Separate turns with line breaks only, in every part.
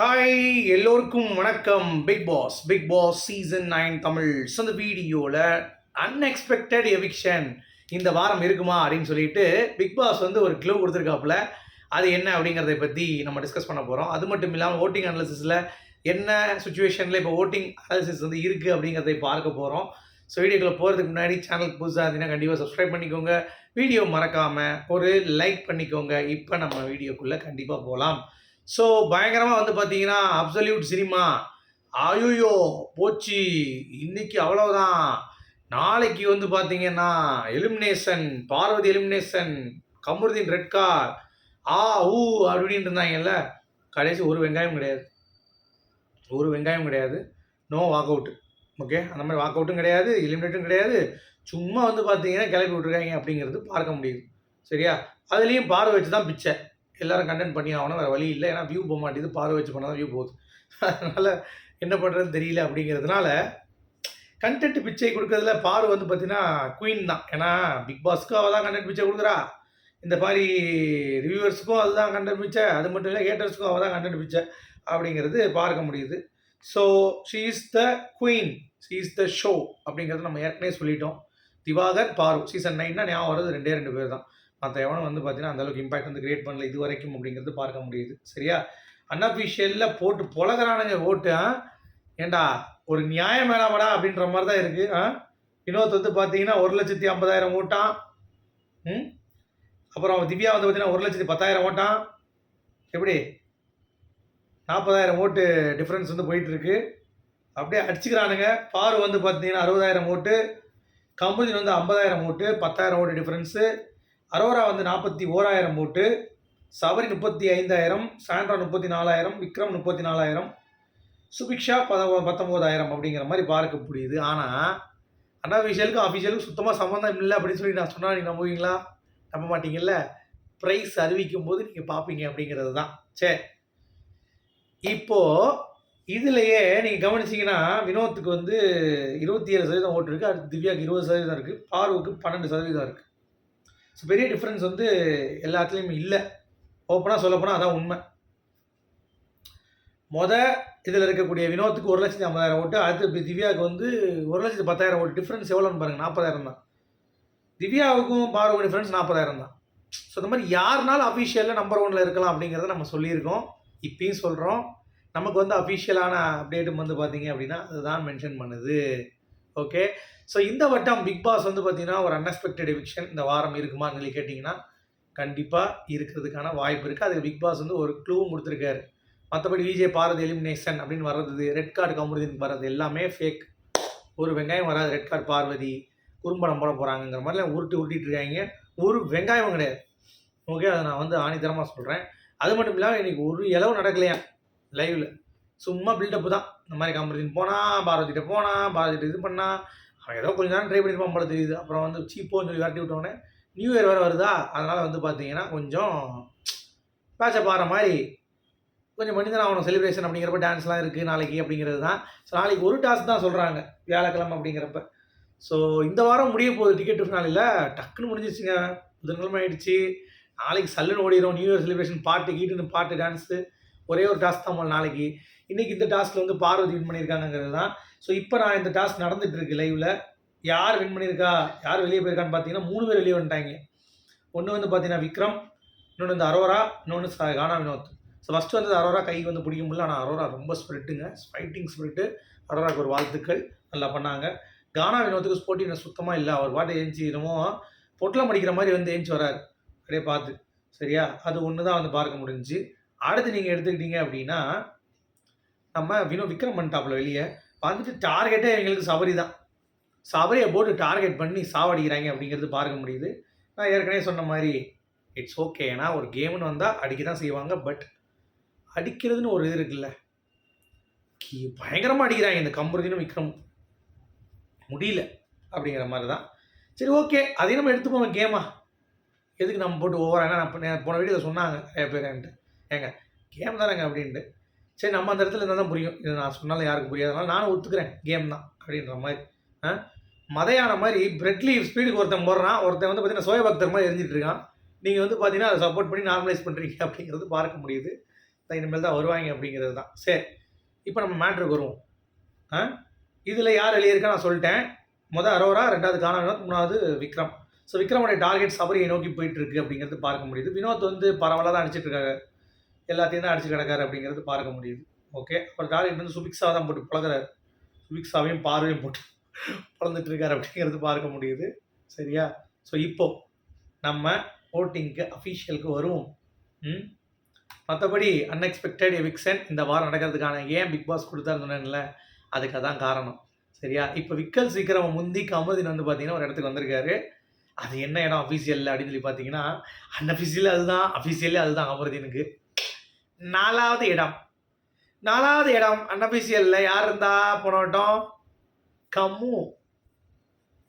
Hi எல்லோருக்கும் வணக்கம். Bigg Boss Bigg Boss season nine Tamil so இந்த வீடியோவில் அன்எக்ஸ்பெக்டட் எவிக்ஷன் இந்த வாரம் இருக்குமா அப்படின்னு சொல்லிட்டு பிக் பாஸ் வந்து ஒரு க்ளூ கொடுத்துருக்காப்புல. அது என்ன அப்படிங்கிறத பற்றி நம்ம டிஸ்கஸ் பண்ண போகிறோம் அது மட்டும் இல்லாமல் ஓட்டிங் அனாலிசிஸில் என்ன சுச்சுவேஷனில் இப்போ ஓட்டிங் அனாலிசிஸ் வந்து இருக்குது அப்படிங்கிறதை பார்க்க போகிறோம் ஸோ வீடியோக்குள்ளே போகிறதுக்கு முன்னாடி சேனலுக்கு புதுசாக இருந்தீங்கன்னா கண்டிப்பாக சப்ஸ்கிரைப் பண்ணிக்கோங்க. வீடியோ மறக்காமல் ஒரு லைக் பண்ணிக்கோங்க. இப்போ நம்ம வீடியோக்குள்ளே கண்டிப்பாக போகலாம் ஸோ பயங்கரமாக வந்து பார்த்தீங்கன்னா அப்சல்யூட் சினிமா ஆயுயோ போச்சு. இன்னைக்கு அவ்வளோதான் நாளைக்கு வந்து பார்த்தீங்கன்னா elimination Parvathi elimination Kamarudeen red card ஆ ஊ அப்படின்னு இருந்தாங்கல்ல. கடைசி ஒரு வெங்காயம் கிடையாது. ஒரு வெங்காயம் கிடையாது. நோ வாக் அவுட்டு ஓகே அந்த மாதிரி வாக் அவுட்டும் கிடையாது எலிமினேட்டும் கிடையாது. சும்மா வந்து பார்த்தீங்கன்னா கிளப்பி விட்ருக்காங்க அப்படிங்கிறது பார்க்க முடியுது. சரியா? அதுலேயும் பார்வை வச்சு தான் பிச்சை. எல்லாரும் கண்டென்ட் பண்ணி ஆகணும் வேறு வழி இல்லை. ஏன்னா வியூ போக மாட்டேது பார்வை வச்சு பண்ணால் வியூ போகுது. அதனால் என்ன பண்ணுறதுன்னு தெரியல அப்படிங்கிறதுனால கண்டென்ட் பிச்சை கொடுக்கறதுல பாரு வந்து பார்த்தீங்கன்னா குயின் தான். ஏன்னா பிக் பாஸ்க்கும் அவள் தான் கண்டென்ட் பிச்சை கொடுக்குறா. இந்த மாதிரி ரிவ்யூவர்ஸுக்கும் அதுதான் கண்டென்ட் பிச்சை. அது மட்டும் இல்லை ஹேட்டர்ஸுக்கும் அவள் தான் கண்டென்ட் பிச்சை அப்படிங்கிறது பார்க்க முடியுது. So she is the queen she is the show அப்படிங்கிறது நம்ம ஏற்கனவே சொல்லிட்டோம். திவாகர் பாரு. சீசன் நைன்னா ஞாபகம் வர்றது ரெண்டே ரெண்டு பேர் தான். மற்ற எவனும் வந்து பார்த்தீங்கன்னா அந்தளவுக்கு இம்பாக்ட் வந்து கிரியேட் பண்ணல இது வரைக்கும் அப்படிங்கிறது பார்க்க முடியுது. சரியா? அன்அஃபிஷியலில் போட்டு பொழகிறானுங்க ஓட்டு ஆ? ஏண்டா ஒரு நியாயம் வேணாமடா அப்படின்ற மாதிரி தான் இருக்குது ஆ? வினோத் வந்து பார்த்தீங்கன்னா ஒரு லட்சத்தி ஐம்பதாயிரம் ஓட்டான். ம்? அப்புறம் திவ்யா வந்து பார்த்தீங்கன்னா ஒரு லட்சத்தி பத்தாயிரம் ஓட்டான். எப்படி? நாற்பதாயிரம் ஓட்டு டிஃப்ரென்ஸ் வந்து போயிட்டுருக்கு. அப்படியே அடிச்சுக்கிறானுங்க. பாரு வந்து பார்த்தீங்கன்னா அறுபதாயிரம் ஓட்டு. கம்புதின் வந்து ஐம்பதாயிரம் ஓட்டு பத்தாயிரம் ஓட்டு டிஃப்ரென்ஸு அரோரா வந்து நாற்பத்தி ஓராயிரம் ஓட்டு சபரி முப்பத்தி ஐந்தாயிரம் சாண்ட்ரா முப்பத்தி நாலாயிரம் விக்ரம் முப்பத்தி நாலாயிரம் சுபிக்ஷா பத பத்தொம்போதாயிரம் அப்படிங்கிற மாதிரி பார்க்க முடியுது. ஆனால் அன்அஃபிஷியலுக்கும் அஃபிஷியலுக்கும் சுத்தமாக சம்மந்தம் இல்லை அப்படின்னு சொல்லி நான் சொன்னால் நீங்கள் நம்புவீங்களா? நம்ப மாட்டீங்கல்ல? ப்ரைஸ் அறிவிக்கும் போது நீங்கள் பார்ப்பீங்க அப்படிங்கிறது தான். சரி இப்போது இதுலையே நீங்கள் கவனிச்சிங்கன்னா வினோத்துக்கு வந்து இருபத்தி ஏழு சதவீதம் ஓட்டு இருக்குது அடுத்து திவ்யாவுக்கு இருபது சதவீதம் இருக்குது பார்வுக்கு பன்னெண்டு சதவீதம் இருக்குது ஸோ பெரிய டிஃப்ரென்ஸ் வந்து எல்லாத்துலேயுமே இல்லை. ஓப்பனாக சொல்லப்போனால் அதான் உண்மை. மொத இதில் இருக்கக்கூடிய வினோத்துக்கு ஒரு லட்சத்தி ஐம்பதாயிரம் ஓட்டு அடுத்து இப்போ திவ்யாவுக்கு வந்து ஒரு லட்சத்தி பத்தாயிரம் ஓட்டு டிஃப்ரென்ஸ் எவ்வளோன்னு பாருங்கள் நாற்பதாயிரம் தான். திவ்யாவுக்கும் பார்வ டிஃப்ரென்ஸ் நாற்பதாயிரம் தான். ஸோ இந்த மாதிரி யாருனாலும் அஃபிஷியலில் நம்பர் ஒன்ல இருக்கலாம் அப்படிங்கிறத நம்ம சொல்லியிருக்கோம். இப்பயும் சொல்கிறோம் நமக்கு வந்து அஃபிஷியலான அப்டேட்டும் வந்து பார்த்தீங்க அப்படின்னா அதுதான் மென்ஷன் பண்ணுது. ஓகே ஸோ இந்த வட்டம் பிக் பாஸ் வந்து பார்த்தீங்கன்னா ஒரு அன்எக்ஸ்பெக்டட் எவிக்ஷன் இந்த வாரம் இருக்குமான்னு சொல்லி கேட்டிங்கன்னா கண்டிப்பாக இருக்கிறதுக்கான வாய்ப்பு இருக்குது அதுக்கு பிக் பாஸ் வந்து ஒரு க்ளூவும் கொடுத்துருக்காரு. மற்றபடி விஜய் பாரதி எலிமினேஷன் அப்படின்னு வர்றது ரெட் கார்டு கமருதீன் வர்றது எல்லாமே ஃபேக் ஒரு வெங்காயம் வராது ரெட் கார்டு பார்வதி குறும்படம் போட போகிறாங்கங்கிற மாதிரிலாம் உருட்டி உருட்டிட்டு இருக்காங்க. ஒரு வெங்காயம் கிடையாது. ஓகே அதை நான் வந்து ஆணித்தரமாக சொல்கிறேன் அது மட்டும் இல்லாமல் எனக்கு ஒரு இளவு நடக்கலையா? லைவில் சும்மா பில்டப் தான். இந்த மாதிரி கமருதீன் போனால் பாரதிகிட்ட போனால் பாரதிகிட்ட இது பண்ணால் அவன் ஏதோ கொஞ்ச நேரம் ட்ரை பண்ணியிருப்பான் போல தெரியுது. அப்புறம் வந்து சீப்போன்னு சொல்லி விரட்டி விட்டோடனே நியூ இயர் வேறு வருதா? அதனால் வந்து பார்த்தீங்கன்னா கொஞ்சம் பேச்சை பாடுற மாதிரி கொஞ்சம் மனிதன் ஆகணும். செலிப்ரேஷன் அப்படிங்கிறப்ப டான்ஸ்லாம் இருக்குது நாளைக்கு அப்படிங்கிறது தான். ஸோ நாளைக்கு ஒரு டாஸ்க் தான் சொல்கிறாங்க வியாழக்கிழமை அப்படிங்கிறப்ப. ஸோ இந்த வாரம் முடிய போகுது டிக்கெட் நாளில் டக்குன்னு முடிஞ்சிருச்சுங்க. புதன்கிழமை ஆயிடுச்சு. நாளைக்கு சல்லுன்னு ஓடிடும் நியூ இயர் செலிப்ரேஷன் பாட்டு கீட்டுன்னு பாட்டு டான்ஸு ஒரே ஒரு டாஸ்க் தான் போல நாளைக்கு. இன்றைக்கி இந்த டாஸ்க்கில் வந்து பார்வதி வின் பண்ணியிருக்காங்கிறது தான். ஸோ இப்போ நான் இந்த டாஸ்க் நடந்துட்டு இருக்கு லைவில் யார் வின் பண்ணியிருக்கா? யார் வெளியே போயிருக்கான்னு பார்த்தீங்கன்னா மூணு பேர் வெளியே வந்துட்டாங்க. ஒன்று வந்து பார்த்தீங்கன்னா விக்ரம். இன்னொன்று வந்து அரோரா. இன்னொன்று கானா வினோத். ஸோ ஃபஸ்ட்டு வந்து அரோரா கை வந்து பிடிக்க முடியல. ஆனால் அரோரா ரொம்ப ஸ்பிரிட்டுங்க ஃபைட்டிங் ஸ்பிரிட்டு அரோராக்கு ஒரு வாழ்த்துக்கள். நல்லா பண்ணாங்க. கானா வினோத்துக்கு ஸ்போர்ட்டிங் சுத்தமாக இல்லை. அவர் பாட்டு ஏஞ்சி என்னமோ பொட்டலம் அடிக்கிற மாதிரி வந்து ஏஞ்சி வராரு அப்படியே பார்த்து. சரியா? அது ஒன்று தான் வந்து பார்க்க முடிஞ்சுச்சு. அடுத்து நீங்கள் எடுத்துக்கிட்டீங்க அப்படின்னா நம்ம வினோ விக்ரம் பண்ணிட்டாப்புல வெளியே வந்துட்டு டார்கெட்டே எங்களுக்கு சபரி தான். சபரியை போட்டு டார்கெட் பண்ணி சாவடிக்கிறாங்க அப்படிங்கிறது பார்க்க முடியுது. நான் ஏற்கனவே சொன்ன மாதிரி இட்ஸ் ஓகே ஏன்னா ஒரு கேம்னு வந்தால் அடிக்க தான் செய்வாங்க பட் அடிக்கிறதுன்னு ஒரு இது இருக்குல்ல. பயங்கரமாக அடிக்கிறாங்க இந்த கம்பருதினும் விக்ரம் முடியல அப்படிங்கிற மாதிரி தான் சரி ஓகே அதையும் நம்ம எடுத்துப்போம் கேமா எதுக்கு நம்ம போட்டு ஓவராக நான் போன- போன வீடியோவில் சொன்னாங்க நிறைய பேர் என்கிட்ட. ஏங்க கேம் தானேங்க அப்படின்ட்டு. சரி நம்ம அந்த இடத்துல இருந்தால் தான் புரியும். இது நான் சொன்னாலும் யாருக்கும் புரியாதனால நானும் ஒத்துக்கிறேன். கேம் தான் அப்படின்ற மாதிரி. ஆ? மதையான மாதிரி பிரெட்லி ஸ்பீடுக்கு ஒருத்தன் போடுறான். ஒருத்தன் வந்து பார்த்தீங்கன்னா சோய பக்தர் மாதிரி எரிஞ்சிட்டு இருக்கான். நீங்கள் வந்து பார்த்தீங்கன்னா அதை சப்போர்ட் பண்ணி நார்மலைஸ் பண்ணுறீங்க அப்படிங்கிறது பார்க்க முடியுது. இனிமேல் தான் வருவாங்க அப்படிங்கிறது தான். சரி இப்போ நம்ம மேட்ருக்கு வருவோம். ஆ? இதில் யார் எழுதியிருக்கா நான் சொல்லிட்டேன். மொதல் அரோரா ரெண்டாவது கானா வினோத் மூணாவது விக்ரம். ஸோ விக்ரமுடைய டார்கெட் சபரியை நோக்கி போயிட்டு இருக்கு அப்படிங்கிறது பார்க்க முடியுது. வினோத் வந்து பரவலாக தான் அடிச்சிட்டு எல்லாத்தையும் தான் அடிச்சு கிடக்காரு அப்படிங்கிறது பார்க்க முடியுது. ஓகே அப்புறம் டார்கெட் வந்து சுபிக்ஸாக தான் போட்டு பழகுறாரு சுபிக்ஸாவையும் பார்வையும் போட்டு பழந்துட்டு இருக்காரு அப்படிங்கிறது பார்க்க முடியுது. சரியா? ஸோ இப்போ நம்ம ஓட்டிங்க்கு அஃபீஷியலுக்கு வருவோம். ம்? மற்றபடி அன்எக்ஸ்பெக்டட் எவிக்சன் இந்த வாரம் நடக்கிறதுக்கான ஏன் பிக் பாஸ் கொடுத்தாருன்னு அதுக்கு அதான் காரணம். சரியா? இப்போ விக்கல் சீக்கிரம் முந்தி கமதின் வந்து பார்த்தீங்கன்னா ஒரு இடத்துக்கு வந்திருக்காரு. அது என்ன இடம் அஃபீஷியல் அப்படின்னு சொல்லி பார்த்தீங்கன்னா அன்அஃபீஷியல் அதுதான் அஃபீஷியலே அதுதான் அமர்தீனுக்கு நாலாவது இடம். நாலாவது இடம் அன்அஃபீஷியலில் யார் இருந்தா போனோட்டம் கம்மு.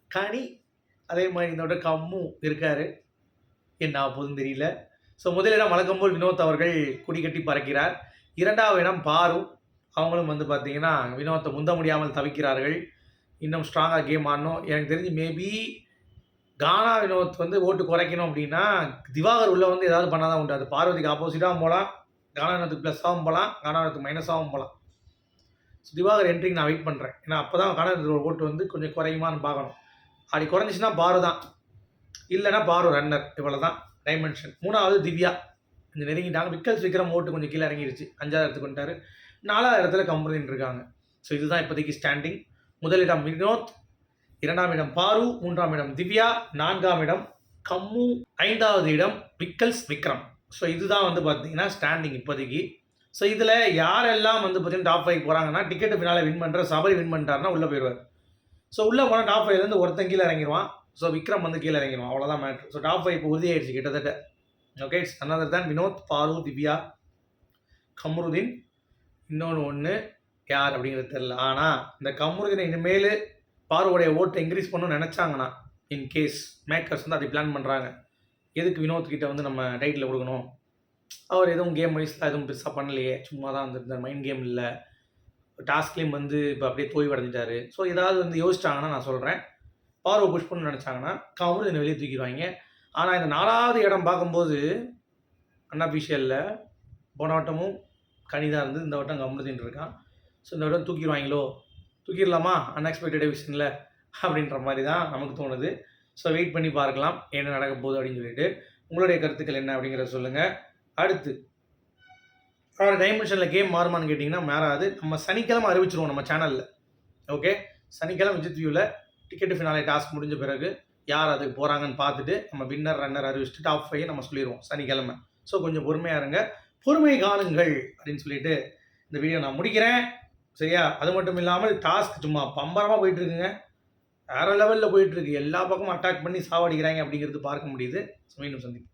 கனி. அதே மாதிரி இந்த வட்டம் கம்மு இருக்காரு. என்ன ஆகுதுன்னு தெரியல. ஸோ முதலிடம் வழக்கம் போல் வினோத் அவர்கள் குடி கட்டி பறக்கிறார். இரண்டாவது இடம் பாரு. அவங்களும் வந்து பார்த்தீங்கன்னா வினோத்தை முந்த முடியாமல் தவிக்கிறார்கள். இன்னும் ஸ்ட்ராங்காக கேம் ஆடணும். எனக்கு தெரிஞ்சு மேபி கானா வினோத் வந்து ஓட்டு குறைக்கணும் அப்படின்னா திவாகர் உள்ளே வந்து ஏதாவது பண்ணாதான் உண்டு. அது பார்வதிக்கு ஆப்போசிட்டாக போகலாம் கானா ப்ளஸ்ஸாகவும் போகலாம் கானா மைனஸாகவும் போகலாம் ஸோ திவாகர் என்ட்ரிக்கு நான் வெயிட் பண்ணுறேன் ஏன்னா அப்போ தான் கானா ஓட்டு வந்து கொஞ்சம் குறையுமான்னு பார்க்கணும். அப்படி குறைஞ்சிச்சுன்னா பாரு தான். இல்லைன்னா பாரு ரன்னர் இவ்வளோ தான் டைமென்ஷன் மூணாவது திவ்யா. கொஞ்சம் நெருங்கிட்டாங்க. விக்கல் விக்ரம் ஓட்டு கொஞ்சம் கீழே இறங்கிருச்சு. அஞ்சாவது இடத்துக்கு வந்துட்டார். நாலாவது இடத்துல கம்பெனின்னு இருக்காங்க. ஸோ இதுதான் இப்போதைக்கு ஸ்டாண்டிங் முதலிடம் வினோத் இரண்டாம் இடம் பாரு மூன்றாம் இடம் திவ்யா நான்காம் இடம் கம்மு ஐந்தாவது இடம் விக்கல்ஸ் விக்ரம். ஸோ இதுதான் வந்து பார்த்தீங்கன்னா ஸ்டாண்டிங் இப்போதைக்கு. ஸோ இதில் யாரெல்லாம் வந்து பார்த்தீங்கன்னா டாப் ஃபைவ் போகிறாங்கன்னா டிக்கெட்டு பின்னால் வின் பண்ணுற சபரி வின் பண்ணிட்டாருன்னா உள்ளே போயிடுவார். ஸோ உள்ளே போனால் டாப் ஃபைவ்லேருந்து ஒருத்தன் கீழே இறங்கிடுவான் ஸோ விக்ரம் வந்து கீழே இறங்கிடுவான் அவ்வளோதான் மேட்ரு ஸோ டாப் ஃபைவ் இப்போ உறுதியாயிடுச்சு கிட்டத்தட்ட. ஓகே இட்ஸ் அனதர் தான் வினோத் பாரு திவ்யா கம்ருதீன் இன்னொன்று ஒன்று யார் அப்படிங்கிறது தெரில ஆனால் இந்த கம்ருதீனை இனிமேல் பாருவோடைய ஓட்டை இன்க்ரீஸ் பண்ணணும்னு நினச்சாங்கன்னா இன் கேஸ் மேக்கர்ஸ் வந்து அதை பிளான் பண்ணுறாங்க எதுக்கு வினோத் கிட்ட வந்து நம்ம டைட்டில் கொடுக்கணும்? அவர் எதுவும் கேம் வைஸில் எதுவும் பெருசாக பண்ணலையே. சும்மா தான் வந்துருந்தார். மைண்ட் கேம் இல்லை. டாஸ்க்லேயும் வந்து இப்போ அப்படியே தோய்வு அடைஞ்சிட்டாரு ஸோ ஏதாவது வந்து யோசிச்சாங்கன்னா நான் சொல்கிறேன் பார்வை புஷ் பண்ணு நினச்சாங்கன்னா கமருதீனை வெளியே தூக்கிடுவாங்க. ஆனால் இந்த நாலாவது இடம் பார்க்கும்போது அன்அஃபிஷியலில் போன வட்டமும் கனிதாக இருந்து இந்த வட்டம் கம்முன்னு இருக்கான். ஸோ இந்த வட்டம் தூக்கிடுவாங்களோ? தூக்கிடலாமா? அன்எக்ஸ்பெக்டட் விஷனில் அப்படின்ற மாதிரி தான் நமக்கு தோணுது. ஸோ வெயிட் பண்ணி பார்க்கலாம் என்ன நடக்க போகுது அப்படின்னு சொல்லிட்டு. உங்களுடைய கருத்துக்கள் என்ன அப்படிங்கிறத சொல்லுங்கள் அடுத்து வேறு டைமென்ஷனில் கேம் மாறுமான்னு கேட்டிங்கன்னா மாறாது. நம்ம சனிக்கிழமை அறிவிச்சிருவோம் நம்ம சேனலில் ஓகே சனிக்கிழமை விஜித் வியூவில் டிக்கெட்டு ஃபினாலே டாஸ்க் முடிஞ்ச பிறகு யார் அதுக்கு போகிறாங்கன்னு பார்த்துட்டு நம்ம வின்னர் ரன்னர் அறிவிச்சுட்டு டாப் ஃபைவ் நம்ம சொல்லிடுவோம் சனிக்கிழமை. ஸோ கொஞ்சம் பொறுமையாக இருங்க. பொறுமை காணுங்கள் அப்படின்னு சொல்லிட்டு இந்த வீடியோ நான் முடிக்கிறேன். சரியா? அது மட்டும் இல்லாமல் டாஸ்க் சும்மா பம்பரமாக போயிட்டுருக்குங்க வேற லெவலில் போயிட்டு இருக்கு. எல்லா பக்கமும் அட்டாக் பண்ணி சாவடிக்கிறாங்க அப்படிங்கிறது பார்க்க முடியுது. ஸோ மீண்டும் சந்திப்போம்